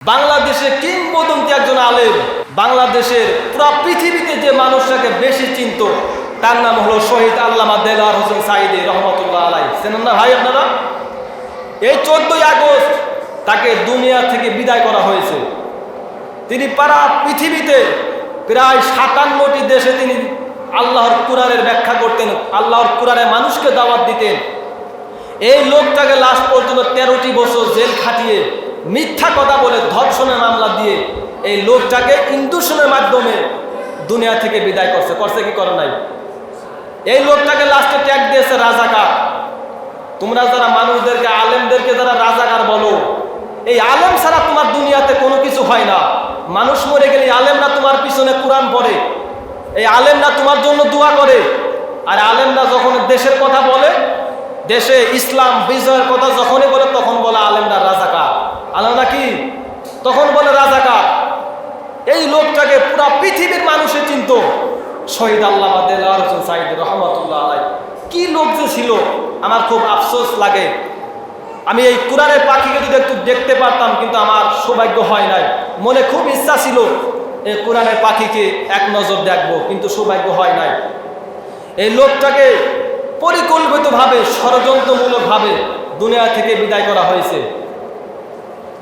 বাংলাদেশে কিংবদন্তি একজন আলেম। বাংলাদেশের পুরো পৃথিবীতে যে মানুষটাকে বেশি চিনত, তার নাম হলো শহীদ আল্লামা দেলার হোসেন সাইদি রহমতুল্লাহ আলাই চেনেন না ভাই আপনারা? এই চোদ্দই আগস্ট তাকে দুনিয়া থেকে বিদায় করা হয়েছে। তিনি পারা পৃথিবীতে প্রায় সাতান্নটি দেশে তিনি আল্লাহর কুরআনের ব্যাখ্যা করতেন, আল্লাহর কুরআনে মানুষকে দাওয়াত দিতেন। এই লোকটাকে লাস্ট পর্যন্ত তেরোটি বছর জেল খাটিয়ে মিথ্যা কথা বলে ধর্ষণের মামলা দিয়ে এই লোকটাকে ইন্দুষণের মাধ্যমে দুনিয়া থেকে বিদায় করছে। করছে কি করে নাই? এই লোকটাকে লাস্টে ট্যাগ দিয়েছে রাজাকার। তোমরা যারা মানুষদেরকে, আলেমদেরকে যারা রাজাকার বলো, এই আলেম ছাড়া তোমার দুনিয়াতে কোনো কিছু হয় না। মানুষ মরে গেলে আলেমরা তোমার পিছনে কোরআন পড়ে। এই আলেমরা তোমার জন্য দোয়া করে। আর আলেমরা যখন দেশের কথা বলে, দেশে ইসলাম, বিজয়ের কথা যখনই বলে, তখন বলে আলেমরা রাজাকার। আলেমরা কি? তখন বলে রাজাকার, এই লোকটাকে পুরা পৃথিবীর মানুষে চিনত। শহীদ আল্লাহ সাইদ রহমতুল্লাহ আলাই কি লোক যে ছিল? আমার খুব আফসোস লাগে। আমি এই কোরআনের পাখিকে যদি একটু দেখতে পারতাম, কিন্তু আমার সৌভাগ্য হয় নাই। মনে খুব ইচ্ছা ছিল, এই কোরআনের পাখিকে এক নজর দেখব, কিন্তু সৌভাগ্য হয় নাই। এই লোকটাকে পরিকল্পিতভাবে, ষড়যন্ত্রমূলকভাবে দুনিয়া থেকে বিদায় করা হয়েছে।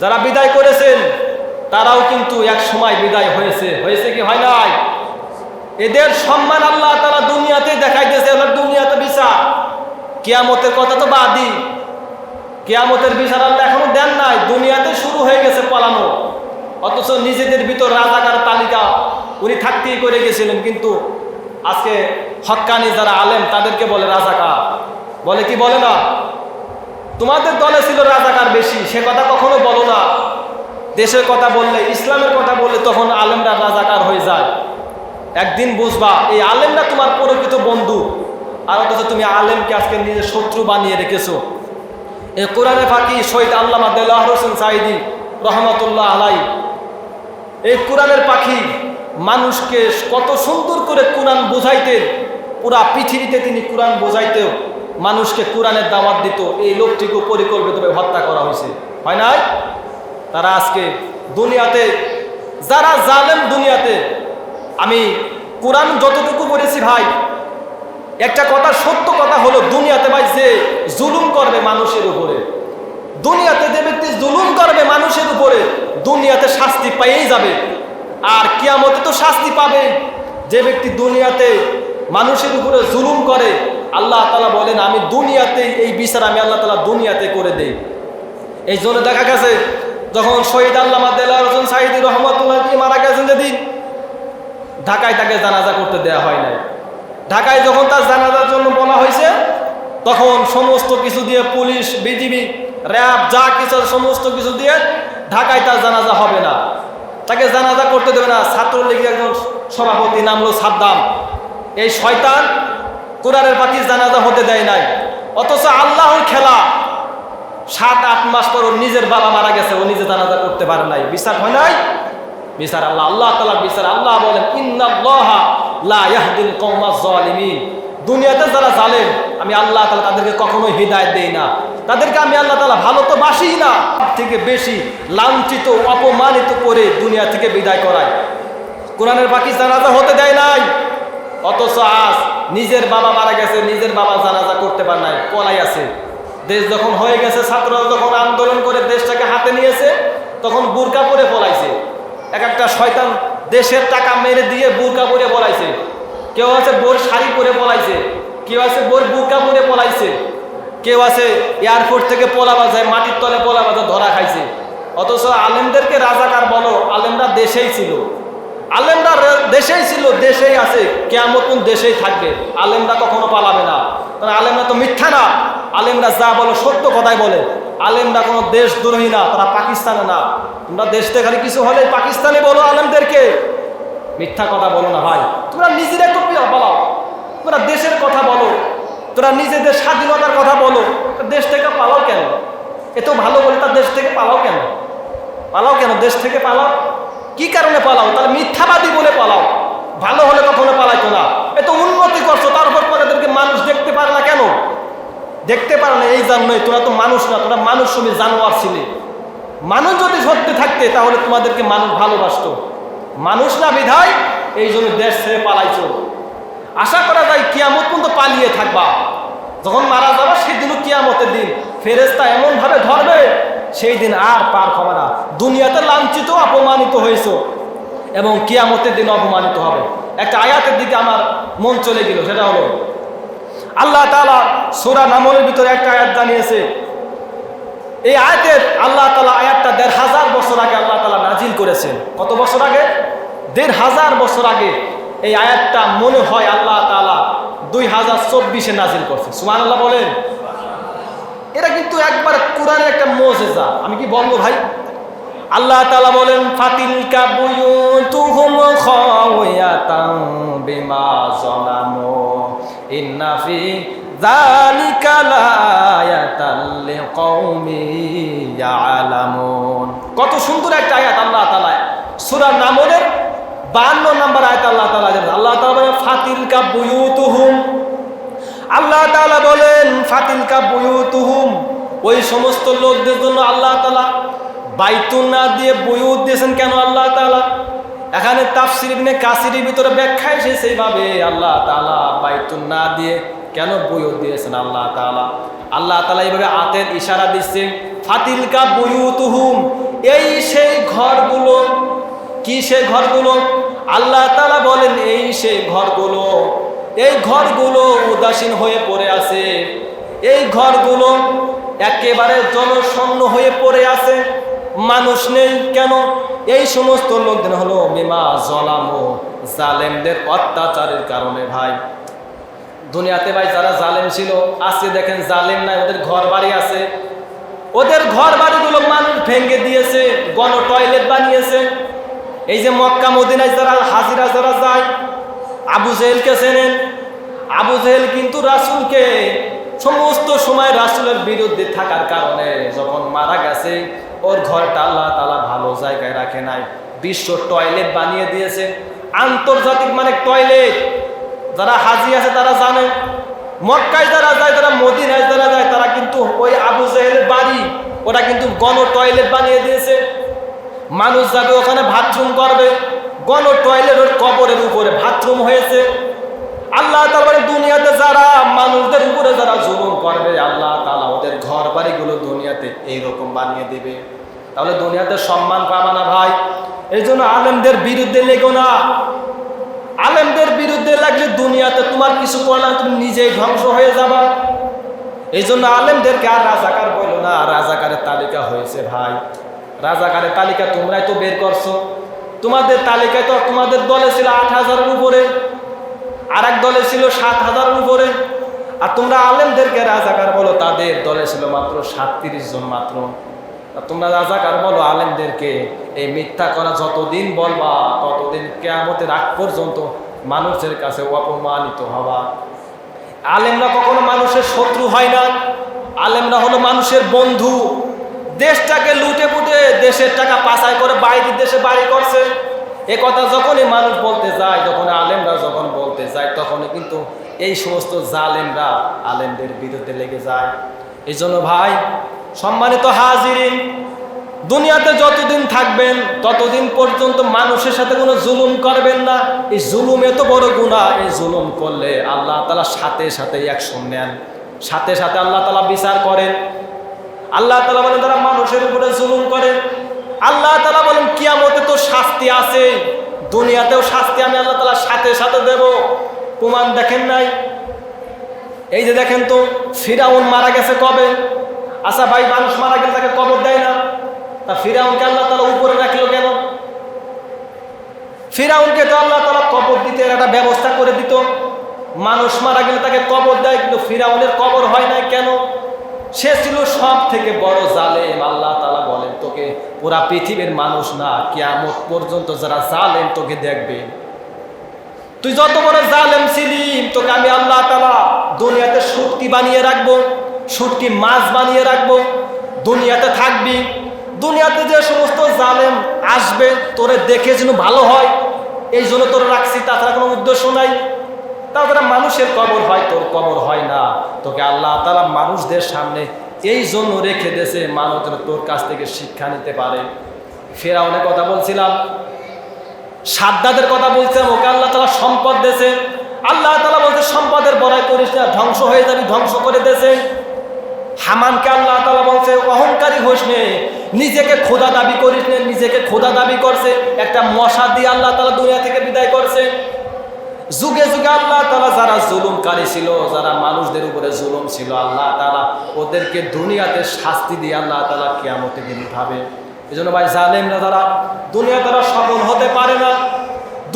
যারা বিদায় করেছেন, তারাও কিন্তু এক সময় বিদায় হয়েছে। হয়েছে কি হয় নাই? এদের সম্মান আল্লাহ তারা দুনিয়াতে দেখাইতেছে এবার দুনিয়াতে বিচার। কেয়ামতের কথা তো বাদই। কেয়ামতের বিচার আল্লাহ এখনও দেন নাই। দুনিয়াতে শুরু হয়ে গেছে পালানো। অথচ নিজেদের ভিতর রাজাকার তালিকা উনি থাকতেই করে গেছিলেন, কিন্তু আজকে হক্কানি যারা আলেম, তাদেরকে বলে রাজাকার। বলে কি বলে না? তোমাদের দলে ছিল রাজাকার বেশি, সে কথা কখনো বলো না। দেশের কথা বললে, ইসলামের কথা বললে তখন আলেমরা রাজাকার হয়ে যায়। একদিন বুঝবা, এই আলেমরা তোমার প্রকৃত বন্ধু। আর অথচ তুমি আলেমকে আজকে নিজের শত্রু বানিয়ে রেখেছো। এই কোরআনে ফাঁকি শহীদ আল্লামা দেলাহ হোসেন সাইদি রহমতুল্লাহ আলাই। এই কোরআনের পাখি মানুষকে কত সুন্দর করে কোরআন বোঝাইতেন। পুরা পৃথিবীতে তিনি কোরআন বোঝাইতেও মানুষকে কোরআনের দাওয়াত দিত, এই লোকটিকে পরিকল্পিতভাবে হত্যা করা হয়েছে। হয় নাই? তারা আজকে দুনিয়াতে, যারা জানেন দুনিয়াতে, আমি কোরআন যতটুকু পড়েছি ভাই, একটা কথা, সত্য কথা হলো দুনিয়াতে ভাই যে জুলুম করবে মানুষের উপরে, দুনিয়াতে যে ব্যক্তি জুলুম করবে মানুষের উপরে, দুনিয়াতে শাস্তি পেয়েই যাবে। আর কিয়ামতে তো শাস্তি পাবে যে ব্যক্তি দুনিয়াতে মানুষের উপরে জুলুম করে, আল্লাহ তালা বলেন, আমি দুনিয়াতে এই বিচার আমি আল্লাহ তালা দুনিয়াতে করে দেই। এই জন্য দেখা গেছে, যখন শহীদ আল্লাহ হোসেন সাহিদি রহমতুল্লাহ মারা গেছেন যেদিন, ঢাকায় তাকে জানাজা করতে দেয়া হয় নাই। ঢাকায় যখন তার জানাজার জন্য বলা হয়েছে, তখন সমস্ত কিছু দিয়ে পুলিশ, বিজিবি, র্যাব, যা কিছু সমস্ত কিছু দিয়ে ঢাকায় তার জানাজা হবে না। তাকে জানাজা করতে দেবে না। ছাত্রলীগের একজন সভাপতি নামলো সাদ্দাম। এই শয়তান কোরআনের পাখি জানাজা হতে দেয় নাই। অথচ আল্লাহর খেলা সাত, আট মাস পর ওর নিজের বাবা মারা গেছে, ও নিজে জানাজা করতে পারে নাই। বিচার হয় নাই? বিচার আল্লাহ আল্লাহ তালার বিচার। আল্লাহ বলেন কওমাজ জালিমিন দুনিয়াতে যারা জালেন আমি আল্লাহ তাআলা তাদেরকে কখনোই হিদায়ত দেই না। তাদেরকে আমি আল্লাহ তাআলা ভালো তো বাসি না। থেকে বেশি লাঞ্ছিত, অপমানিত করে দুনিয়া থেকে বিদায় করায়। কোরআনের বাকি জানাজা হতে দেয় নাই? অথচ আজ নিজের বাবা মারা গেছে, নিজের বাবা জানাজা করতে পার নাই, পলাই আছে। দেশ যখন হয়ে গেছে, ছাত্ররা যখন আন্দোলন করে দেশটাকে হাতে নিয়েছে, তখন বুরকা পরে পলাইছে। এক একটা শয়তান দেশের টাকা মেরে দিয়ে বুরকা পরে পলাইছে। কেউ আছে বোর শাড়ি পরে পলাইছে, কেউ আছে বোর বুরকা পরে পলাইছে। কেউ আছে এয়ারপোর্ট থেকে পোলা বাজায়, মাটির তলে পোলা বাজায় ধরা খাইছে। অথচ আলেমদেরকে রাজাকার বলো, আলেমরা দেশেই ছিল। আলেমরা দেশেই ছিল, দেশেই আছে কেমন দেশেই থাকবে। আলেমরা কখনো পালাবে না। কারণ আলেমরা তো মিথ্যা না। আলেমরা যা বলো সত্য কথাই বলে। আলেমরা কোনো দেশ দ্রোহী না, তারা পাকিস্তানে না। তোমরা দেশ থেকে খালি কিছু হলে পাকিস্তানে বলো আলেমদেরকে। মিথ্যা কথা বলো না ভাই। তোমরা নিজেরা একটু বলো তোমরা দেশের কথা বলো। তোরা নিজেদের স্বাধীনতার কথা বলো। দেশ থেকে পালাও কেন? এত ভালো বলে তার দেশ থেকে পালাও কেন? পালাও কেন? দেশ থেকে পালাও? কি কারণে পালাও? তাহলে মিথ্যাবাদী বলে পালাও। ভালো হলে কখনো পালাইতো না। এত উন্নতি করছ, তারপর তাদেরকে মানুষ দেখতে পারে না কেন? দেখতে পারে না, এই জন্যই। তোরা তো মানুষ না, তোরা মানুষ তুমি জানোয়ার ছিলে। মানুষ যদি সত্যি থাকতে, তাহলে তোমাদেরকে মানুষ ভালোবাসতো। মানুষ না বিধায়, এই জন্য দেশ ছেড়ে পালাইছো। আশা করা যায় কিয়ামত পর্যন্ত পালিয়ে থাকবা। যখন মারা যাবা, সেদিনও কিয়ামতের দিন। ফেরেস্তা এমনভাবে ধরবে সেই দিন আর পার হবে না। দুনিয়াতে লাঞ্ছিত, অপমানিত হয়েছো এবং কিয়ামতের দিন অপমানিত হবে। একটা আয়াতের দিকে আমার মন চলে গেল, সেটা হলো, আল্লাহ তালা সোরা নামলের ভিতরে একটা আয়াত জানিয়েছে। এই আয়াতের আল্লাহ তালা আয়াতটা দেড় হাজার বছর আগে আল্লাহ তালা নাজিল করেছেন। কত বছর আগে? দেড় হাজার বছর আগে এই আয়াতটা মনে হয় আল্লাহ তালা দুই হাজার চব্বিশে নাজিল করছে। সুমান আল্লাহ বলেন। এটা কিন্তু একবার কোরআনের একটা মোজেজা। আমি কি বলব ভাই? আল্লাহ তালা বলেন ফাতিল কাবুয়ুতুহুম খাওয়াতাম বিমা জালামু ইন্না ফি যালিকা লায়াতাল কত সুন্দর একটা আয়াত আল্লাহ তাআলা। সূরা নামলের 52 নম্বর আয়াত আল্লাহ তাআলা আল্লাহ তাআলা বলেন ফাতিল কাবুয়ুতুহুম বলেন ফাতিল ওই সমস্ত লোকদের জন্য আল্লাহ তাআলা বাইতুন না দিয়ে বইউদ দিয়েছেন কেন আল্লাহ তাআলা? এখানে তাফসির ইবনে ভিতরে ব্যাখ্যা এসে সেইভাবে আল্লাহ তাআলা বাইতুন না দিয়ে কেন বইউদ দিয়েছেন আল্লাহ তাআলা? আল্লাহ তাআলা এইভাবে আতের ইশারা দিচ্ছে ফাতিলকা বুয়ুতুহুম। এই সেই ঘরগুলো, কি সেই ঘরগুলো? আল্লাহ তাআলা বলেন, এই সেই ঘরগুলো। এই ঘরগুলো উদাসীন হয়ে পড়ে আছে। এই ঘরগুলো একেবারে জনশূন্য হয়ে পড়ে আছে। মানুষ নেই কেন? এই সমস্ত লোকদের হলো বিমা, জলাম জালেমদের অত্যাচারের কারণে ভাই। দুনিয়াতে ভাই যারা জালেম ছিল, আজকে দেখেন জালেম নাই, ওদের ঘর বাড়ি আছে। ওদের ঘর বাড়িগুলো মানুষ ভেঙে দিয়েছে গণ টয়লেট বানিয়েছে। এই যে মক্কা মদিনায় যারা হাজিরা যারা যায়, আবু জেহেলকে চেনেন? আবু জেহেল কিন্তু রাসুলকে সমস্ত সময় রাসুলের বিরুদ্ধে থাকার কারণে যখন মারা গেছে, ওর ঘরটা আল্লাহ তালা ভালো জায়গায় রাখে নাই। বিশ্ব টয়লেট বানিয়ে দিয়েছে। আন্তর্জাতিক মানে টয়লেট। যারা হাজি আছে তারা জানে। মক্কায় যারা যায় তারা মদিনায় যারা যায়, তারা কিন্তু ওই আবু জাহেলের বাড়ি। ওটা কিন্তু গণ টয়লেট বানিয়ে দিয়েছে। মানুষ যাবে ওখানে বাথরুম করবে। গণ টয়লেট ওর কবরের উপরে বাথরুম হয়েছে। আল্লাহ তারপরে দুনিয়াতে যারা মানুষদের উপরে যারা জুলুম করবে আল্লাহ তালা ওদের ঘর দুনিয়াতে এইরকম বানিয়ে দেবে। তাহলে দুনিয়াতে সম্মান পাবা না ভাই। এই জন্য আলেমদের বিরুদ্ধে লেগো না। আলেমদের বিরুদ্ধে লাগলে দুনিয়াতে তোমার কিছু করলে তুমি নিজেই ধ্বংস হয়ে যাবা। এই জন্য আলেমদেরকে আর রাজাকার বলো না, রাজাকারের তালিকা হয়েছে ভাই। রাজাকারের তালিকা তোমরাই তো বের করছ। তোমাদের তালিকায় তো তোমাদের দলে ছিল আট হাজারের উপরে আর এক দলে ছিল সাত হাজারের উপরে। আর তোমরা আলেমদেরকে রাজাকার বলো, তাদের দলে ছিল মাত্র সাতত্রিশ জন মাত্র। তোমরা রাজাকার বলো, আলেমদেরকে এই মিথ্যা করা যতদিন বলবা, ততদিন কেয়ামতের আগ পর্যন্ত মানুষের কাছে অপমানিত হবা। আলেমরা কখনো মানুষের শত্রু হয় না। আলেমরা হলো মানুষের বন্ধু। দেশটাকে লুটে পুটে দেশের টাকা পাচাই করে বাইরের দেশে বাড়ি করছে। এ কথা যখনই মানুষ বলতে যায়, যখন আলেমরা যখন বলতে যায়, তখনই কিন্তু এই সমস্ত জালেমরা আলেমদের বিরুদ্ধে লেগে যায়। এই জন্য ভাই, সম্মানিত হাজিরিন, দুনিয়াতে যতদিন থাকবেন, ততদিন পর্যন্ত মানুষের সাথে কোনো জুলুম করবেন না। এই জুলুম এত বড় গুণা এই জুলুম করলে আল্লাহ তালা সাথে সাথে অ্যাকশন নেন। সাথে সাথে আল্লাহ তালা বিচার করেন। আল্লাহ তালা বলেন তারা মানুষের উপরে জুলুম করে, আল্লাহ তালা বলেন, কিয়ামতে তো শাস্তি আছে। দুনিয়াতেও শাস্তি আমি আল্লাহ তালা সাথে সাথে দেব। প্রমাণ দেখেন নাই। এই যে দেখেন তো, ফিরাউন মারা গেছে কবে? আচ্ছা ভাই, মানুষ মারা গেলে তাকে কবর দেয় না। তা ফিরাউনকে আল্লাহ তালা উপরে রাখল কেন? ফিরাউনকে তো আল্লাহ তালা কবর দিতে একটা ব্যবস্থা করে দিত। মানুষ মারা গেলে তাকে কবর দেয়, কিন্তু ফিরাউনের কবর হয় নাই কেন? সে ছিল সব থেকে বড় জালেম, আল্লাহ তালা বলেন তোকে। পুরা পৃথিবীর মানুষ না, কেয়ামত পর্যন্ত যারা জালেম তোকে দেখবে। তুই যত বড় জালেম ছিলি, তোকে আমি আল্লাহ তালা দুনিয়াতে শক্তি বানিয়ে রাখব শক্তি মাছ বানিয়ে রাখব, দুনিয়াতে থাকবি। দুনিয়াতে যে সমস্ত জালেম আসবে, তোরে দেখে যেন ভালো হয়, এই জন্য তোর রাখছি, তাছাড়া কোনো উদ্দেশ্য নাই। তাছাড়া মানুষের কবর হয়, তোর কবর হয় না। তোকে আল্লাহ তালা মানুষদের সামনে এই জন্য রেখে দেশে মানুষ তোর কাছ থেকে শিক্ষা নিতে পারে। ফেরাউনের কথা বলছিলাম সাদ্দাদের কথা বলছিলাম, ওকে আল্লাহ তালা সম্পদ দেশে আল্লাহ তালা বলছে, সম্পদের বড়াই করিস না, ধ্বংস হয়ে যাবি, ধ্বংস করে দেশে হামানকে আল্লাহ তালা বলছে, অহংকারী হোস নে, নিজেকে খোদা দাবি করিস নে, নিজেকে খোদা দাবি করছে, একটা মশা দিয়ে আল্লাহ তালা দুনিয়া থেকে বিদায় করছে। যুগে যুগে আল্লাহ তালা যারা জুলুমকারী ছিল, যারা মানুষদের উপরে জুলুম ছিল, আল্লাহ তালা ওদেরকে দুনিয়াতে শাস্তি দিয়ে আল্লাহ তালা কেয়ামতে দিন এই জন্য ভাই না তারা দুনিয়া তারা সফল হতে পারে না।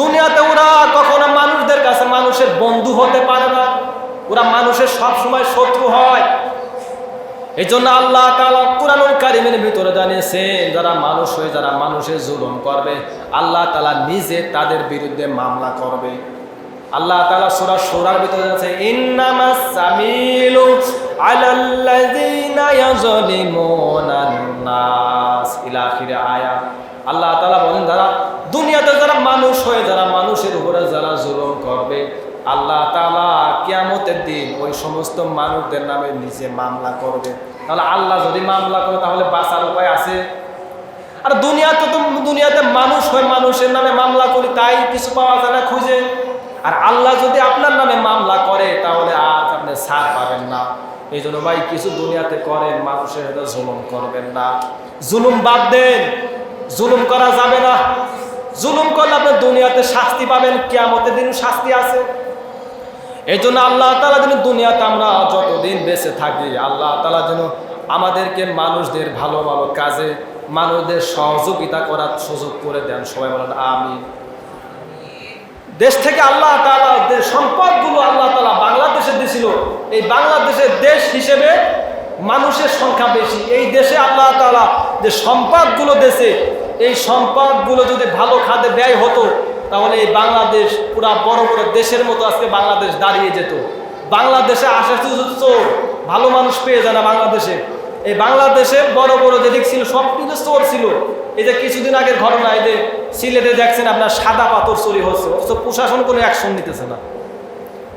দুনিয়াতে ওরা কখনো মানুষদের কাছে মানুষের বন্ধু হতে পারে না। ওরা মানুষের সব সময় শত্রু হয়। এই জন্য আল্লাহ কোরআনুল কারিমের ভিতরে জানিয়েছেন, যারা মানুষ হয়ে যারা মানুষের জুলুম করবে, আল্লাহ তালা নিজে তাদের বিরুদ্ধে মামলা করবে। আল্লাহ তালা সোরা সোরার ভিতরে আছে ইন্নামা সামিলু আলাল্লাযীনা ইয়াজলিমুনা নাস। আল্লাহ তালা বলেন, যারা দুনিয়াতে যারা মানুষ হয়ে, যারা মানুষের উপরে যারা জুলুম করবে, আল্লাহ তালা কিয়ামতের দিন ওই সমস্ত মানুষদের নামে নিজে মামলা করবে। তাহলে আল্লাহ যদি মামলা করে, তাহলে বাঁচার উপায় আছে? আর দুনিয়াতে তো, দুনিয়াতে মানুষ হয়ে, মানুষের নামে মামলা করি, তাই কিছু পাওয়া যায় না খুঁজে। আর আল্লাহ যদি আপনার নামে মামলা করে, তাহলে আর আপনি ছাড় পাবেন না। এই জন্য ভাই, কিছু দুনিয়াতে করেন, মানুষের সাথে জুলুম করবেন না। জুলুম বাদ দেন, জুলুম করা যাবে না। জুলুম করলে আপনি দুনিয়াতে শাস্তি পাবেন, কেয়ামতের দিন শাস্তি আছে। এই জন্য আল্লাহ তালা যেন দুনিয়াতে আমরা যতদিন বেঁচে থাকি, আল্লাহ তালা যেন আমাদেরকে মানুষদের ভালো ভালো কাজে, মানুষদের সহযোগিতা করার সুযোগ করে দেন। সবাই বলেন আমি দেশ থেকে আল্লাহ তালা সম্পদগুলো আল্লাহ তালা বাংলাদেশে দিছিল, এই বাংলাদেশের দেশ হিসেবে মানুষের সংখ্যা বেশি। এই দেশে আল্লাহ তালা যে সম্পদগুলো দেশে এই সম্পদগুলো যদি ভালো খাদে ব্যয় হতো, তাহলে এই বাংলাদেশ পুরা বড় বড় দেশের মতো আজকে বাংলাদেশ দাঁড়িয়ে যেত। বাংলাদেশে আসে ভালো মানুষ পেয়ে যায় না বাংলাদেশে। এই বাংলাদেশে বড় বড় যেদিক ছিল সব কিছু চোর ছিল। এই যে কিছুদিন আগের ঘটনা, এই যে সিলেটে দেখছেন আপনার সাদা পাথর চুরি হচ্ছে, অথচ প্রশাসন কোনো অ্যাকশন নিতেছে না।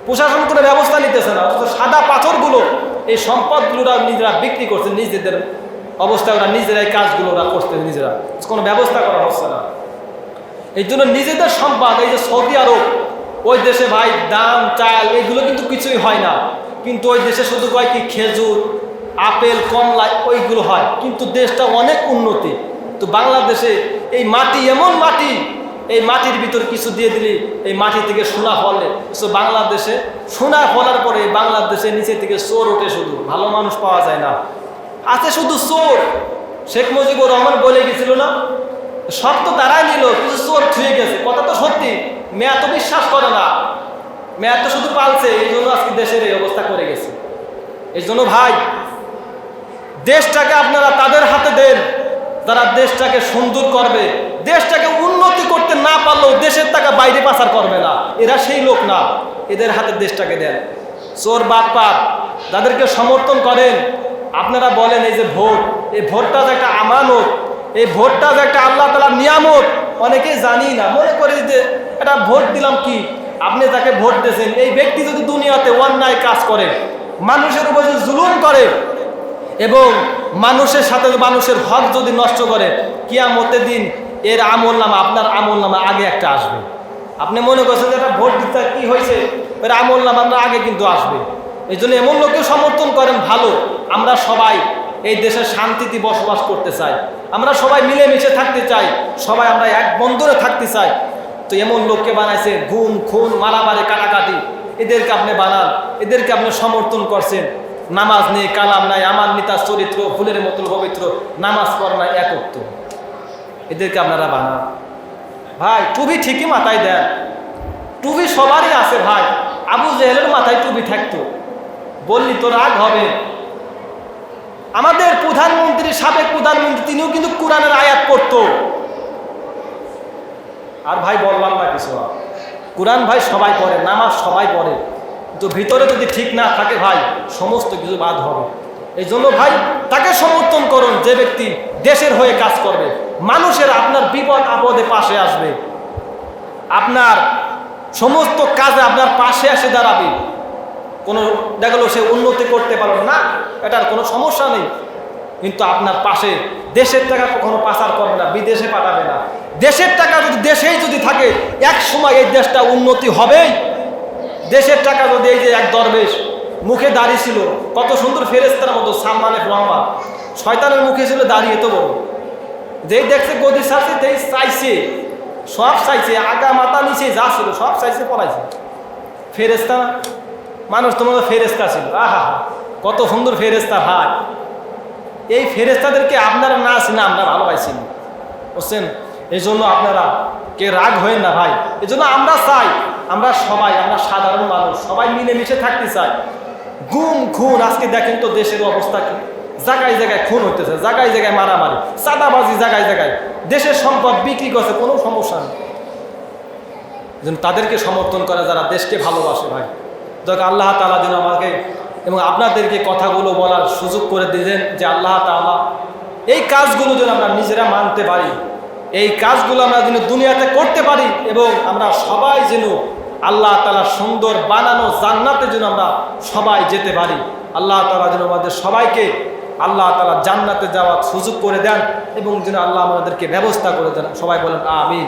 প্রশাসন কোনো ব্যবস্থা নিতেছে না, অথচ সাদা পাথরগুলো, এই সম্পদগুলো নিজেরা বিক্রি করছে, নিজেদের অবস্থায় ওরা নিজেরাই কাজগুলো ওরা করছে নিজেরা। কোনো ব্যবস্থা করা হচ্ছে না। এই জন্য নিজেদের সম্পদ, এই যে সৌদি আরব, ওই দেশে ভাই, দাম, চাল, এগুলো কিন্তু কিছুই হয় না। কিন্তু ওই দেশে শুধু কয় কি, খেজুর আপেল, কমলা, ওইগুলো হয়। কিন্তু দেশটা অনেক উন্নতি। তো বাংলাদেশে এই মাটি, এমন মাটি, এই মাটির ভিতর কিছু দিয়ে দিলি, এই মাটি থেকে সোনা ফলে। তো বাংলাদেশে সোনা ফলার পরে বাংলাদেশে নিচে থেকে চোর ওঠে শুধু। ভালো মানুষ পাওয়া যায় না। আছে শুধু চোর। শেখ মুজিবুর রহমান বলে গেছিল না, সব তো তারাই নিল কিছু চোর ছুঁয়ে গেছে। কথা তো সত্যি, মেয়া তো বিশ্বাস করে না। মেয়া তো শুধু পালছে, এই জন্য আজকে দেশের এই অবস্থা করে গেছে। এই জন্য ভাই দেশটাকে আপনারা তাদের হাতে দেন, যারা দেশটাকে সুন্দর করবে, দেশটাকে উন্নতি করতে না পারলেও দেশের টাকা বাইরে পাচার করবে না। এরা সেই লোক না, এদের হাতে দেশটাকে দেন। চোর বাদ পাপ যাদেরকে সমর্থন করেন, আপনারা বলেন এই যে ভোট, এই ভোটটা যে একটা আমানত, এই ভোটটা যে একটা আল্লাহ তালার নিয়ামত, অনেকেই জানি না, মনে করে যে এটা ভোট দিলাম কি? আপনি তাকে ভোট দিয়েছেন, এই ব্যক্তি যদি দুনিয়াতে অন্যায় কাজ করে, মানুষের উপর যদি জুলুম করে এবং মানুষের সাথে মানুষের হক যদি নষ্ট করে, কিয়ামতের দিন এর আমল নামা, আপনার আমল নামা আগে একটা আসবে। আপনি মনে করছেন যে এটা ভোট দিতে কি হয়েছে? এর আমল নামা আপনার আগে কিন্তু আসবে। এই জন্য এমন লোককে সমর্থন করেন ভালো। আমরা সবাই এই দেশে শান্তিতে বসবাস করতে চাই। আমরা সবাই মিলেমিশে থাকতে চাই। সবাই আমরা এক বন্ধনে থাকতে চাই। তো এমন লোককে বানাইছে, গুম, খুন, মারামারি, কাটাকাটি। এদেরকে আপনি বানান। এদেরকে আপনি সমর্থন করছেন। নামাজ নেই, কালাম নাই, আমার নেতার চরিত্র ফুলের মতো, পবিত্র, নামাজ পড়া নাই একত্র এদেরকে আপনারা বানান। ভাই টুবি ঠিকই মাথায় দেন। টুবি সবারই আছে ভাই। আবু জেহেলের মাথায় টুবি থাকতো। বললি তো রাগ হবে। আমাদের প্রধানমন্ত্রী, সাবেক প্রধানমন্ত্রী, তিনিও কিন্তু কোরআনের আয়াত পড়তো। আর ভাই বললাম না কিছু। কোরআন ভাই সবাই পড়ে, নামাজ সবাই পড়ে। তো ভিতরে যদি ঠিক না থাকে ভাই, সমস্ত কিছু বাদ হবে। এই জন্য ভাই, তাকে সমর্থন করুন যে ব্যক্তি দেশের হয়ে কাজ করবে। মানুষের আপনার বিপদ আপদে পাশে আসবে। আপনার সমস্ত কাজে আপনার পাশে এসে দাঁড়াবে। কোনো, দেখা গেলো সে উন্নতি করতে পারল না, এটার কোনো সমস্যা নেই। কিন্তু আপনার পাশে দেশের টাকা কখনো পাচার করবে না, বিদেশে পাঠাবে না। দেশের টাকা যদি, দেশেই যদি থাকে, এক সময় এই দেশটা উন্নতি হবেই। দেশের টাকা যদি এই যে এক দরবেশ মুখে দাঁড়িয়ে ছিল, কত সুন্দর ফেরেস্তার মতো সালমানে রহমান। শয়তানের মুখে ছিল দাঁড়িয়ে তো বড়। যেই দেখছে গদি ছাড়ছে সেই চাইছে। সব চাইছে, আগা মাথা নিচে যা ছিল, সব চাইছে পড়াইছে ফেরেস্তা মানুষ তোমাদের ফেরেস্তা ছিল। আহা, কত সুন্দর ফেরেস্তা ভাই। এই ফেরেস্তাদেরকে আপনারা না আসেন আমরা ভালোবাসি না। বুঝছেন? এই জন্য আপনারা কে রাগ হয়েন না ভাই। এই জন্য আমরা চাই আমরা সবাই, আমরা সাধারণ মানুষ, সবাই মিলেমিশে থাকতে চাই। গুম খুন, আজকে দেখেন তো দেশের অবস্থা কি। জায়গায় জায়গায় খুন হইতেছে, জায়গায় জায়গায় মারামারি, চাঁদাবাজি জায়গায় জায়গায়। দেশের সম্পদ বিক্রি করছে, কোনো সমস্যা নেই। যেন তাদেরকে সমর্থন করে, যারা দেশকে ভালোবাসে ভাই। যাক আল্লাহ তালা যেন আমাকে এবং আপনাদেরকে কথাগুলো বলার সুযোগ করে দিলেন যে আল্লাহ তাআলা এই কাজগুলো যেন আমরা নিজেরা মানতে পারি। এই কাজগুলো আমরা যেন দুনিয়াতে করতে পারি এবং আমরা সবাই যেন আল্লাহ তালা সুন্দর বানানো জান্নাতে যেন আমরা সবাই যেতে পারি। আল্লাহ তালা যেন আমাদের সবাইকে আল্লাহ তালা জান্নাতে যাওয়ার সুযোগ করে দেন এবং যেন আল্লাহ আমাদেরকে ব্যবস্থা করে দেন। সবাই বলেন, আমিন।